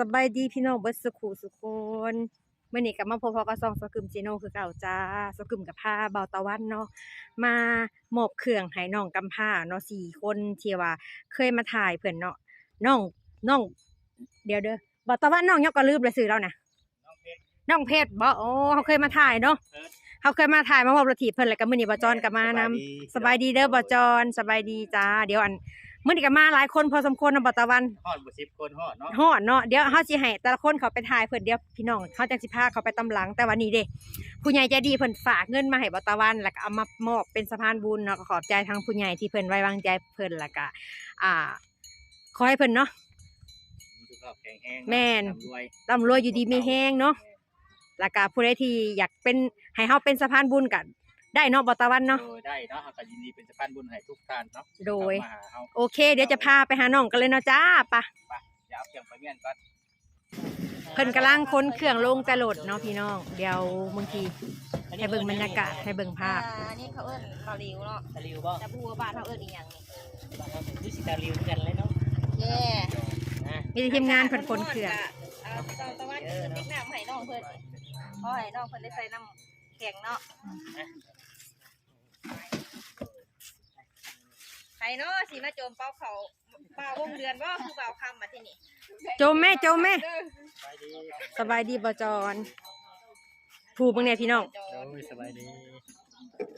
สบายดีพี่น้องเบิดสุขุสุกคนเมื่อนี้กลับมาพบพอกับซองสกึมจีโนคือเก่าจ้าสกึมกับผ้าเบาตะวันเนาะมามอบเครื่องให้น้องกำผ้าเนาะสี่คนที่ว่าเคยมาถ่ายเพื่อนเนาะน้องน้องเดี๋ยวเด้อเบาตะวันน้องยกก็ลืมเลยซื้อแล้วนะน้องเพชรบ่โอ้เขาเคยมาถ่ายเนาะเขาเคยมาถ่ายมามอบรถถีบเพิ่นแล้วก็มื้อนี้บ่จอนกลับมานำสบายดีเด้อบ่จอนสบายดีจ้าเดี๋ยวอัน มื้อนี้ก็มาหลายคนพอสมควรเนาะบ่ตะวันฮอดบ่สิบคนฮอดเนาะฮอดเนาะเดี๋ยวเฮาสิให้แต่ละคนเขาไปถ่ายเพิ่นเดี๋ยวพี่น้องเขาจังสิพาเขาไปตำหลังแต่วันนี้เด้ผู้ใหญ่ใจดีเพิ่นฝากเงินมาให้บ่ตะวันแล้วก็เอามามอบเป็นสะพานบุญเนาะก็ขอบใจทางผู้ใหญ่ที่เพิ่นไว้วางใจเพิ่นแล้วก็อ่าขอให้เพิ่นเนาะมีสุขภาพแข็งแรงแม่น ร่ำรวยร่ำรวยอยู่ดีมีแฮงเนาะแล้วก็ผู้ใดที่อยากเป็นให้เฮาเป็นสะพานบุญก็ ได้เนาะบ่ตะวันเนาะโดยได้เนาะเฮาก็ยินดีเป็นสะพานบุญให้ทุกท่านเนาะโดยเข้ามาหาเฮาโอเค เดี๋ยวจะพาไปหาน้องกันเลยเนาะจ้าไปะไปเดี๋ยวเอาเครื่องไปเมียนก่อน เพิ่นกำลังค้นเครื่องลงแต่โหลดเนาะพี่น้อง เดี๋ยวบางทีให้เบิ่งบรรยากาศให้เบิ่งภาพ อ่นี่เขาเอิ้นเกาหลีเนาะตะลิวบ่แต่บัวบ้านเขาเอิ้นอีหยังนี่บ้านเราเป็นรู้สิตะลิวกันเลยเนาะแย่นะมีแต่ทีมงานเพิ่นค้นเครื่อง เอาตอนตะวันขึ้นติ๊กน้ำให้น้องเพิ่นเพราะให้น้องเพิ่นได้ใส่น้ำแข็งเนาะ ใครเนาะสิมาโจมเป้าเขาเป้าวงเดือนบ่คือเป้าคำมาที่นี่โจมแม่โจมแม่ไปดีสบายดีบ่จอนผูกเบิ่งเนี่ยพี่น้องโจโดมยสบายดี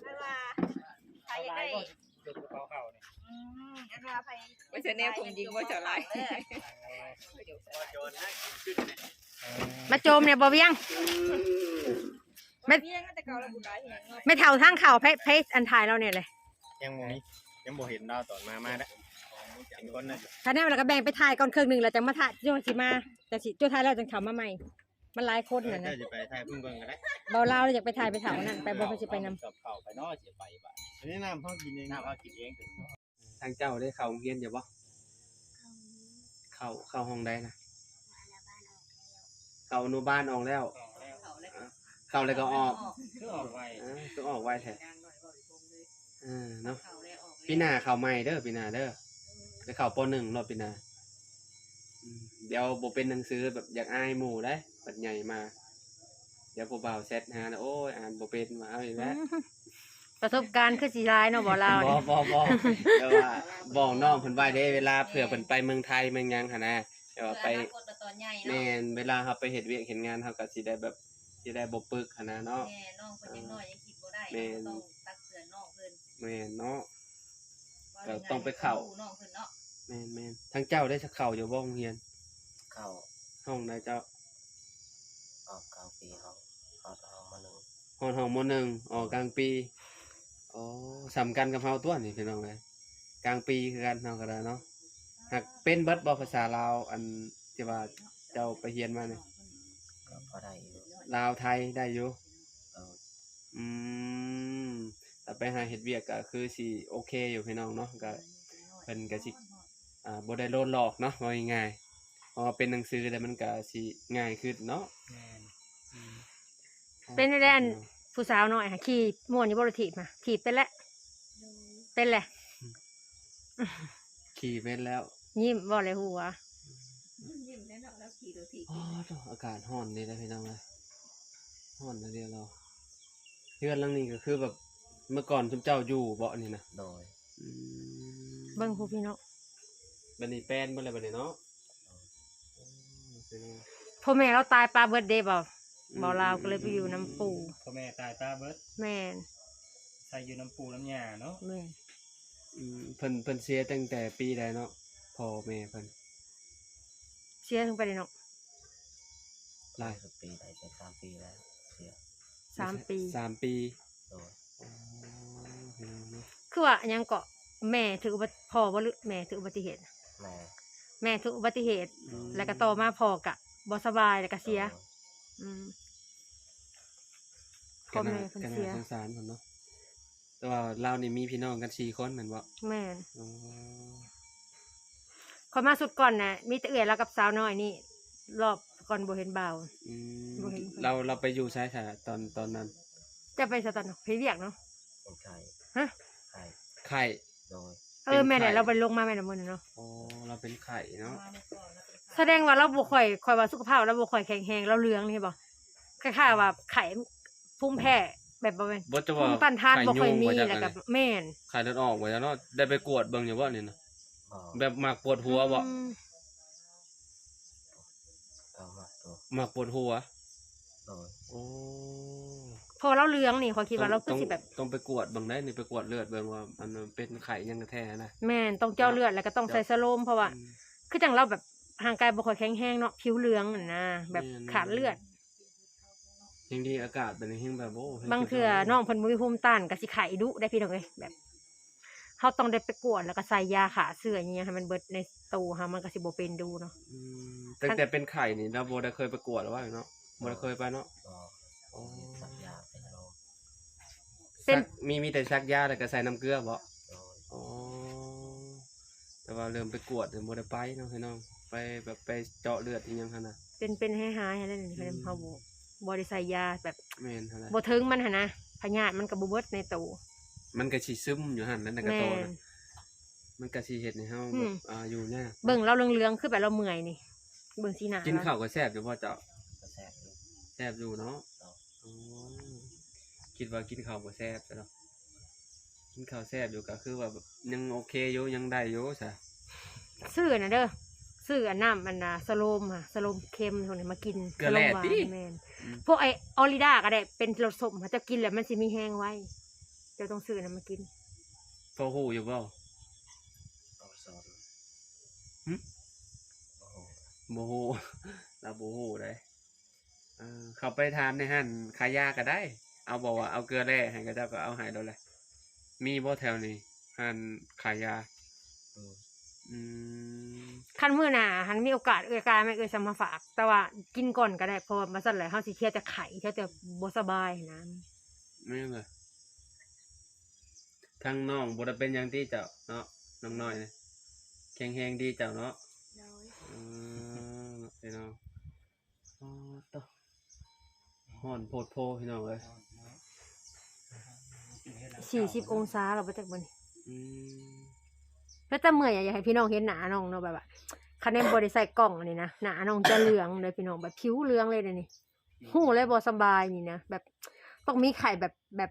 ไม่ว่าใครอยากได้เด็กเขาเข้าเนี่ยอืมอันว่าใครไม่ใช่แนวผมยิงว่าจะไล่เออว่าโจรนะขึ้นเนี่ยเออมาโจมเนี่ยบ่เวียงไม่เบี้ยงแต่เก่าแล้วบุญได้เห็นเนาะไม่เท่าทางเข่าเพเพอันถ่ายเราเนี่ยเลยยังบ่มี ยังบ่เห็นดาวตอนมามาเด้อเห็นคนน่ะถ้าแน่เราก็แบ่งไปถ่ายก่อนครึ่งหนึงแล้วจังมาถ่ายจังสิมา แต่สิจุดท้ายแล้วจังเข้ามาใหม่ มันหลายคนน่ะนะเจ้าจะไปถ่ายเพิ่งเบิ่งกันได้เบาลาวเราอยากไปถ่ายไปเถานั่นไปบ่เพิ่นสิไปนำกับเข้าไปเนาะสิไปบ่อันนี้น้ำเฮากินเองน้ำเฮากินเองถึงทางเจ้าได้เข้าโรงเรียนอยู่บ่เข้าเข้าห้องได้นะเข้าอนุบาลออกแล้ว เข้าแล้วก็ออกคือออกไวอ่าก็ออกไว้แท้ อ่าเนาะปีหน้าเข้าใหม่เด้อปีหน้าเด้อไปเข้าปหนึ่งรอบปีหน้าอืมเดี๋ยวบ่เป็นหนังสือแบบอยากอายหมู่ได้บัดใหญ่มา เดี๋ยวผู้บ่าวเซตหานะโอ้ยอ่านบ่เป็นมาเอาอีกแล้ว ประสบการณ์คือสิหลายเนาะบ่ลาวบเนี่อยบอบอแต่ว่าบอกน้องเพิ่นไว้เด้เวลาเผื่อเพิ่นไปเมืองไทยเมืองหยังหั่นนะแต่ว่าไปเพื่ออนาคตตอนใหญ่แม่เนาะนเวลาเฮาไปเฮ็ดเวียกเฮ็ดงานเฮาก็สิได้แบบสิได้บ่ปึกหั่นนะเนาะ แม่น้องเพิ่นยังน้อยยังคิดบ่ได้แม่นต้อง แม่นเนาะว่าก็ยังไงต้องไปเข้าดูน้องเพิ่นเนาะแม่นแม่นทั้งเจ้าได้สักเข้าอยู่บ่โรงเรียน เข้าห้องใดเจ้าออกกลางปีเขาเขาเอามาหนึ่งห้องห้องมหนึ่งออกกลางปีอ๋อสำคัญกับเฮาตัวนี่พี่น้องเอ้ยกลางปีคือกันเฮาก็ได้เนาะหากเป็นเบิดบ่ภาษาลาวอันที่ว่าเจ้าไปเรียนมาเนี่ยก็พอได้อยู่ลาวไทยได้อยู่เอออืม แต่ไปหาเฮ็ดเวียกก็คือสิโอเคอยู่พี่น้องเนาะก็เพิ่นก็สิอ่าบ่ได้โดนหลอกเนาะว่าง่ายๆเพราะว่าเป็นหนังสือแล้วมันก็สิง่ายขึ้นเนาะแม่นอืมเป็นได้อัน ผู้สาวน้อยค่ะขี่ม่วนอยู่บ่ได้ถีบมาถีบเป็นแล้วเป็นแหละ ขี่เป็นแล้วยิ้มบ่เลยหัวยิ้มแน่นอนแล้วขี่ดูทีอ๋อโถ่อากาศร้อนนี่นะพี่น้องเอ้ยร้อนนะเดียวเราเฮือนหลังนี้ก็คือแบบ เมื่อก่อนชุมเจ้าอยู่เบาะนี่นะโดยอืมเบิ่งผู้พี่น้องบัดนี้แป้นเบ่เลยบัดนี้เนาะอืมพี่น้องพ่อแม่เราตายปลาเบิดเดย์บ่บ่ลาวก็เลยไปอยู่น้ำปูพ่อแม่ตายตาเบิดแม่นใส่อยู่น้ำปูน้ำยาเนาะแม่นอืมเพิ่นเพิ่นเสียตั้งแต่ปีใดเนาะพ่อแม่เพิ่นเสียถึงไปเลยเนาะหลายสิบปีได้เป็นสามปีแล้วเสียสามปี สามปีโดย อ๋อพี่น้องเนาะคือว่าหยังเกาะแม่ถืออุบัติพ่อบ่หรือแม่ถืออุบัติเหตุ แม่แม่ถืออุบัติเหตุอืมแล้วก็ต่อมาพ่อกะบ่สบายแล้วก็เสีย อืมพ่อแม่เพิ่นก็เสียน่าสงสารเพิ่นเนาะแต่ว่าเรานี่มีพี่น้องกันสี่คนแม่นบ่แม่นอ๋อคนมาสุดก่อนน่ะมีแต่เอื้อยแล้วกับสาวน้อยนี่รอบก่อนบ่เห็นบ่าว อืมบ่เห็นเพิ่น เราเราไปอยู่ใช้ค่ะ ตอนตอนนั้น จะไปสตันเพีเวียกเนาะเป็นไข่ฮะ ไข่ไข่ โดยเออแม่แหละเป็นไข้เราไปลงมาแม่ละมื้อนี้เนาะอ๋อเราเป็นไข่เนาะแสดงว่าเราบ่ค่อยค่อยว่าสุขภาพเราบ่ค่อยแข็งแรงเราเรืองนี่บ่คล้ายๆว่าไข้ภูมิแพ้แบบบ่แม่นบ่จะภูว่ามิต้านทานบ่ค่อยมีไข้ยุงแล้วก็บ่จักแม่นไข้เลือดออกบ่จักเนาะได้ไปกวดเบิ่งอยู่บ่นี่นะบ่แบบมักปวดหัวบ่อืมก็มาตัวมักปวดหัว โดยโอ้ พอเราเรืองนี่ขอยคิดว่าเราคือต้องสิแบบต้องไปกวดเบิ่งได้นี่ไปกวดเลือดเบิ่งว่ามันเป็นไข้ยังแท้นะแม่นต้องเจาะเลือดแล้วก็ต้องใส่สโลมเพราะว่าอืมคือจังเราแบบร่างกายบ่ค่อยแข็งแรงเนาะผิวเหลืองน่ะนะแบบแม่นขาดเลือดยังดีอากาศเป็นแห่งแบบโอ้บางเทื่อน้องเพิ่นบ่มีภูมิต้านก็สิไข้ดุได้พี่น้องเอ้ยแบบเฮาต้องได้ไปกวดแล้วก็ใส่ยาขาเสื้ออย่างเงี้ยให้มันเบิดในตู้เฮามันก็สิบ่เป็นดูเนาะอืมตั้งแต่เป็นไข้นี่เราบ่ได้เคยไปกวดหรือว่าเนาะบ่ได้เคยไปเนาะ บ่ โอ้ สัญญาเป็นโล เป็น ซักมีมีแต่ซักยาแล้วก็ใส่น้ำเกลือบ่โดยอ๋อแต่ว่าเริ่มไปกวดเนี่ยบ่ได้ไปเนาะพี่น้องไปแบบไปเจาะเลือดอีหยังหั่นน่ะเป็นเป็นให้หายอะไรนี่เพิ่นเฮาบ่บ่ได้ใส่ยาแบบแม่นหั่นแหละบ่ถึงมันหั่นนะพยาธิมันก็บ่เบิดในตู้มันก็สิซึมอยู่หั่นนั่นน่ะก็แม่โตน นะมันก็สิเฮ็ดให้เฮาอืแบม บอ่าอยู่ยากเบิ่งเราเหลืองๆคือแบบเราเมื่อยนี่ เบิ่งสีหน้ากินเราข้าวก็แซ่บอยู่บ่เจ้าก็แซ่บอยู่แซ่บอยู่เนาะเนาะอ๋อ คิดว่ากินข้าวบ่แซ่บแต่เนาะกินข้าวแซ่บอยู่ก็คือว่าแบบยังโอเคอยู่ยังได้อยู่ซะซื้อน่ะเด้อซื้ออันน้ำอันน่ะสโลมค่ะสโลมเค็มพวกนี้มากินเกลือแร่สโลมหวานติ แม่นอืมพวกไอออริดาก็ได้เป็นรสส้มค่ะจะกินแล้วมันสิมีแห้งไว้เดี๋ยวต้องซื้อนะมากิน พอฮู้อยู่บ่เอาสอนหึโอ้โหบ่ฮู้ เราบ่ฮู้ได้เออเขาไปทานในหั่นขายยาก็ได้ เอาบอกว่าเอาเกลือแร่ให้ก็เจ้าก็เอาให้แล้วแหละ มีบ่แถวนี้หั่นขายยาอืมอืมคันมื้อหน้าหันมีโอกาสเอื้อกายไม่เอื้อจะมาฝาก แต่ว่ากินก่อนก็ได้เพราะว่ามาสั่นแหละเฮาสิเที่ยวจะไข้เที่ยวจะบ่สบายนะไม่เลยทางน้องบ่ได้เป็นหยังที่เจ้าเนาะน้องน้อยเนี่ยแข็งแรงดีเจ้าเนาะโดยอืมพี่น้องอ๋อต่อฮ้อนโพดโพพี่น้องเอ้ย 40องศาเราบ่จักบ่นี่อืมแล้วแต่เมื่อยอะอยากให้พี่น้องเห็นหน้าน้องเนาะแบบว่าคันแนนบ่ได้ใส่กล่องอันนี้นะหน้าน้องจะเหลืองเลยพี่น้องแบบผิวเหลืองเลยเดี๋ยวนี้หูเลยบ่สบายนี่นะแบบต้องมีไข่แบบแบบ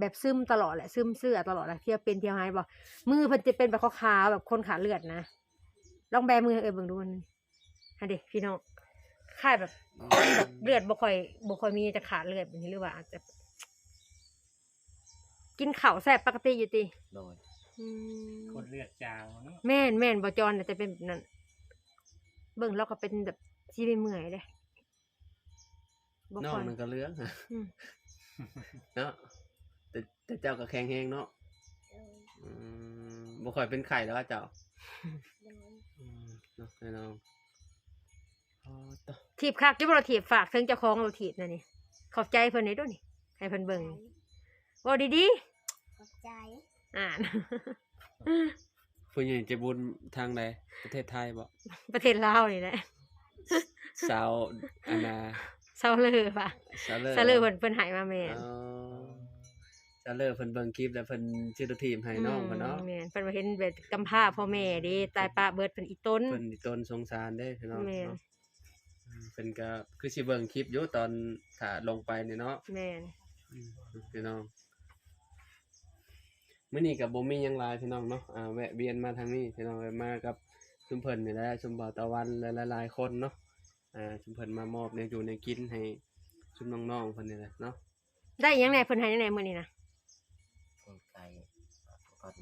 แบบซึมตลอดแหละซึมเสื้อตลอดแหละเที่ยวเป็นเที่ยวหายบ่มือเพิ่นจะเป็นแบบขาวๆแบบคนขาเลือดนะลองแบมือให้เอ้ยเบิ่งดูมันฮะเด็กพี่น้องค่ายแบบแบบเลือดบ่ค่อยบ่ค่อยมีจะขาดเลือดแบบนี้หรือว่าอาจจะ กินข้าวแซ่บปกติอยู่ติโดยอืมคนเลือดจางเนาะแม่นแม่นบจรน่ะจะเป็นแบบนั้นเบิ่งแล้วก็เป็นแบบชีไปเมื่อยเลยบ่น้อค่งอยมันก็เหลื้องอะอืมเนาะแต่แต่เจ้าก็แข็งแรงเนาะโดยอืมบ่ค่อยเป็นไข้แล้วว่าเจ้าโดยอืมเนาะพี่น้องอ๋อต่อถีบคักจะบ่เราถีบฝากถึงเจ้าของเราถีบน่ะนี่ขอบใจเพิ่นนี่ด้วยนี่ให้เพิ่นเบิ่งเว่าดีขอบใจๆอ่าน ผู้ใหญ่ใจะบุญทางใดประเทศไทยบ่ ประเทศลาวนี่แหละสาวอันนาเซาเลอป่ะสาวเลอเซาเลอเพิ่นเพิ่นให้มาแม่นอ๋อสาวเลอเพิ่นเบิ่งคลิปแล้วเพิ่นชื่อทีมให้น้องเพิ่นเนาะมแม่นเพิ่นว่าเห็นแบบกำพร้าพ่อแม่เด้ตายป้าเบิดเพิ่นอีต้น เพิ่นนี่ตนสงสารเด้พี่น้องแม่น เนาะอืมเพิ่นก็คือสิเบิ่งคลิปอยู่ตอนถ้าลงไปนี่เนาะแม่นอืมพี่น้อง มื้อนี้ก็บ่มีหยังหลายพี่น้องเนาะอ่าแวะเวียนมาทางนี้พี่น้องเอ้ยมากับชุมเพิ่นนี่แหละชุมบ่าวตะวันและหลายๆคนเนาะอ่าชุมเพิ่นมามอบในอยู่ในกินให้ชุมน้องๆเพิ่นนี่แหละเนาะได้หยังแหน่เพิ่นให้ยังไงมื้อนี้นะคนไก่ก่อน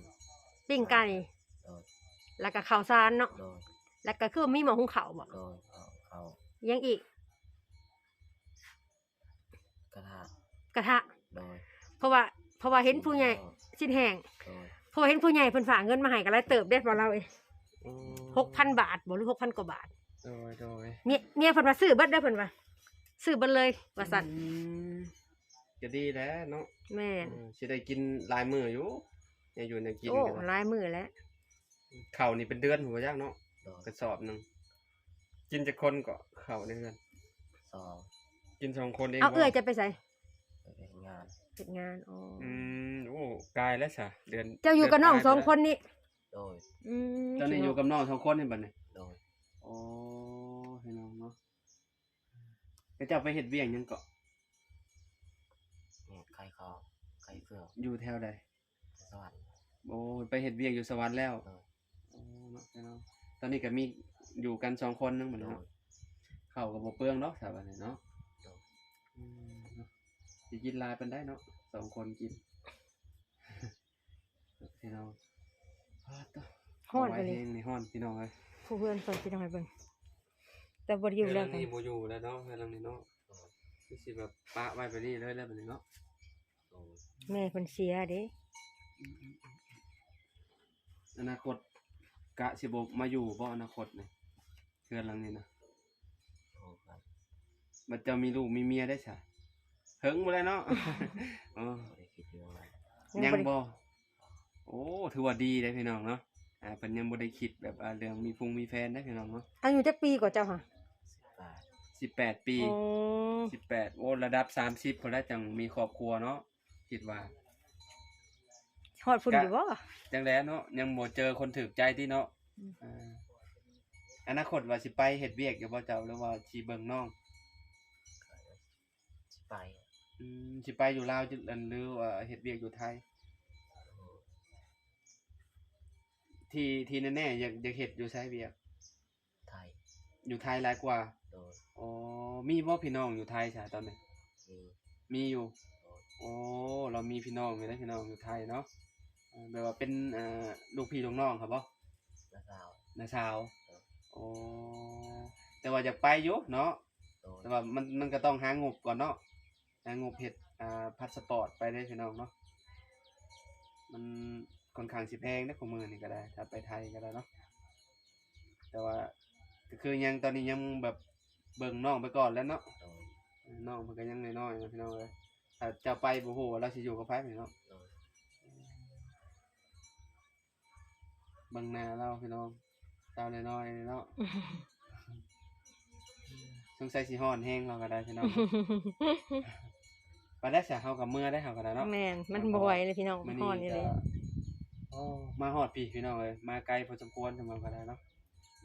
ปิ้งไก่โดยแล้วก็ข้าวสารเนาะโดยแล้วก็คือมีหม้อหุงข้าวบ่โดยเอาเอายังอีกกระทะกระทะโดยเพราะว่าเพราะว่าเห็นผู้ใหญ่ สิ้นแห้งโดยเพราะว่าเห็นผู้ใหญ่เพิ่นฝากเงินมาให้ก็เลยเติบได้บ่เราเอ้อ๋หกพันบาทบ่หรือหกพันกว่าบาทโดยโดยเมียเมียเพิ่นว่าซื้อเบิดได้อเพิ่นว่าซื้อเบิดเลยว่าซั่นอืมก็ดีแล้วเนาะแม่นเออสิได้กินหลายมื้ออยู่เนี่ยอยู่ในกินโอ้กันหลายมื้อแล้วข้าวนี่เป็นเดือนหัวจักเนาะโดยกระสอบหนึงกินจักคนก็ข้าวในเดือนสองกินสองคนเองเอาเอื้อยบ่จะไปใส่ไปเป็น งานเฮ็ดงานอ๋อออืมโอ้กายแล้วซะเดือนเจ้าอยู่กับน้องเดืสองปลายคนนี่โดยอืมเจ้านี่อยู่กับน้องสองคนนี่บัดนี้โดยโอ้โอ้พี่น้องเนาะก็จะไปเฮ็ดเวียงหยังเกาะนี่ไข่ขาวไข่เฟือกอยู่แถวใดสวรรค์โอ้ไปเฮ็ดเวียงอยู่สวรรค์แล้วโดยโอ้เนาะพี่น้องตอนนี้ก็มีอยู่กันสองคนนึงเหมือนโดเนาะยเข้าวก็บ่เปลืองเนาะสาบัดนี้เนาะโดยอืม เนาะสิกินหลายปานได้เนาะสองคนกินพี่น้องฮอดต่อฮ้อนเาไปไว้เลยแห้งนี่ฮ้อนพี่น้องเอ้ยผู้เพื่อนเพิ่นสิทำให้เบิ่งแต่บ่ได้อยู่แล้วเรือนนี่บ่อยู่แล้วเนาะเรือนหลังนี้เนาะโดยคือสิแบบปะไว้ไปนี่เลยแล้วบัดนี้เนาะโดยแม่เพิ่นเสียเด้อนาคตกะสิบ่มาอยู่บ่อนาคตนี่เรือนหลังนี้นะโดยครับบัดเจ้ามีลูกมีเมียได้ซะ เฮิงบ่แล้วเนาะอ๋อบ่ได้คิดเรื่องนั้นยังบ่ได้บ่ โอ้ถือว่าดีเลยพี่น้องเนาะ อ่าเพิ่นยังบ่ได้คิดแบบอ่าเรื่องมีพุงมีแฟนได้พี่น้องเนาะอายุจักปีกว่าเจ้าค่ะสิบแปด18ปีโอ้18โอ้ระดับ30พุ่นแล้วจังมีครอบครัวเนาะคิดว่า ฮอดพุ่นอยู่บ่ จังแล้วเนาะยังบ่เจอคนถูกใจที่เนาะอืม อ่าอนาคตว่าสิไปเฮ็ดเวียกอยู่บ่เจ้าหรือว่าสิเบิ่งน้องสิไปอื มสิไปอยู่ลาวจุดอันหรือว่าเฮ็ดเวียกอยู่ไทยโดยที่ที่แน่ๆอยากอยากเฮ็ดอยู่ไสเวียก ไทยอยู่ไทยหลายกว่าโดยอ๋อมีบ่พี่น้องอยู่ไทยซะตอนนี้ มีมีอยู่โดยโอ้เรามีพี่น้องอยู่นะพี่น้องอยู่ไทยเนาะอ่าแบบว่าเป็นอ่าลูกพี่ลูกน้องครับบ่และสาวน้าสาวเออโอ้แต่ว่าอยากไปอยู่เนาะโดยแต่ว่ามันมันก็ต้องหางบก่อนเนาะหา งบเฮ็ดอ่าพาสปอร์ตไปได้พี่น้องเนาะมันค่อนข้างสิแพงนะของมือนี่ก็ได้ ถ้าไปไทยก็ได้เนาะแต่ว่าก็คือยังตอนนี้ยังแบบเบิ่งน้องไปก่อนแล้วเนาะโดยน้องมันก็ยังน้อยๆนะพี่น้องเอ้ยถ้าจะไปบ่ฮู้ว่าเราสิอยู่กับไผพี่น้องโดยเบิ่งหน้าเราพี่น้องสาวน้อยๆเนาะสงสัยสิฮ้อนแฮงเราก็ได้พี่น้อง ไปได้ซะเฮากับเมื่อได้เฮาก็ได้เนาะ แม่นมันบ่ไหวเลยพี่น้องมื้อฮอดนี้นี่เลก็ยโอ้มาฮอดพี่พี่น้องเอ้ยมาไกลพอสมควรสำหรับก็ได้เนาะ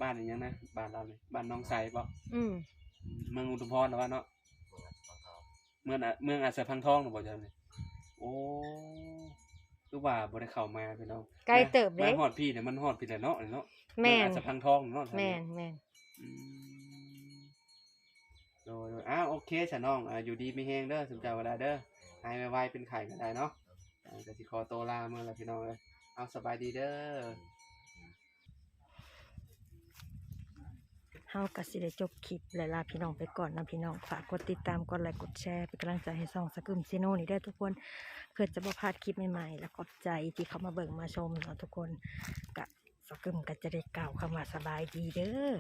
บ้านอีหยังนะบ้านเรานี่บ้านหน้องไสบ่อืมเมืองอุทุมพรนะว่าเนาะเมืองอัศทองเมืองอะเมืองอาสาพังทองน่ะบ่จังนี่โอ้คือว่าบ่ได้เข้ามาพี่น้องไกลเติบเด้มาฮอดพี่เนี่ยมันฮอดพี่แล้วเนาะเนาะแม่นเมืองอาจจะพังทองเนาะแม่นแม่นอืมโด ยโดยอ้าวโอเคฉันน้องอ่าอยู่ดีไมีแฮงเด้อสมเจ้าก็ได้เด้อหายไวๆเป็นไข่ก็ได้เนาะอ่าก็สิขอโตวลาเมื่อละพี่น้องเอ้ยเอาสบายดีเด้อ เฮาก็สิได้จบคลิปและลาพี่น้องไปก่อนนะพี่น้องฝากกดติดตามกดไลค์กดแชร์เป็นกำลังใจให้ช่องสกึมซีโน่นี่ได้ทุกคนเพื่อจะบ่พลาดคลิปใหม่ๆ และขอบใจที่เขามาเบิ่งมาชมเนาะทุกคนกะสกึมก็จะได้กล่าวคำว่าสบายดีเด้อ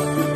Thank you.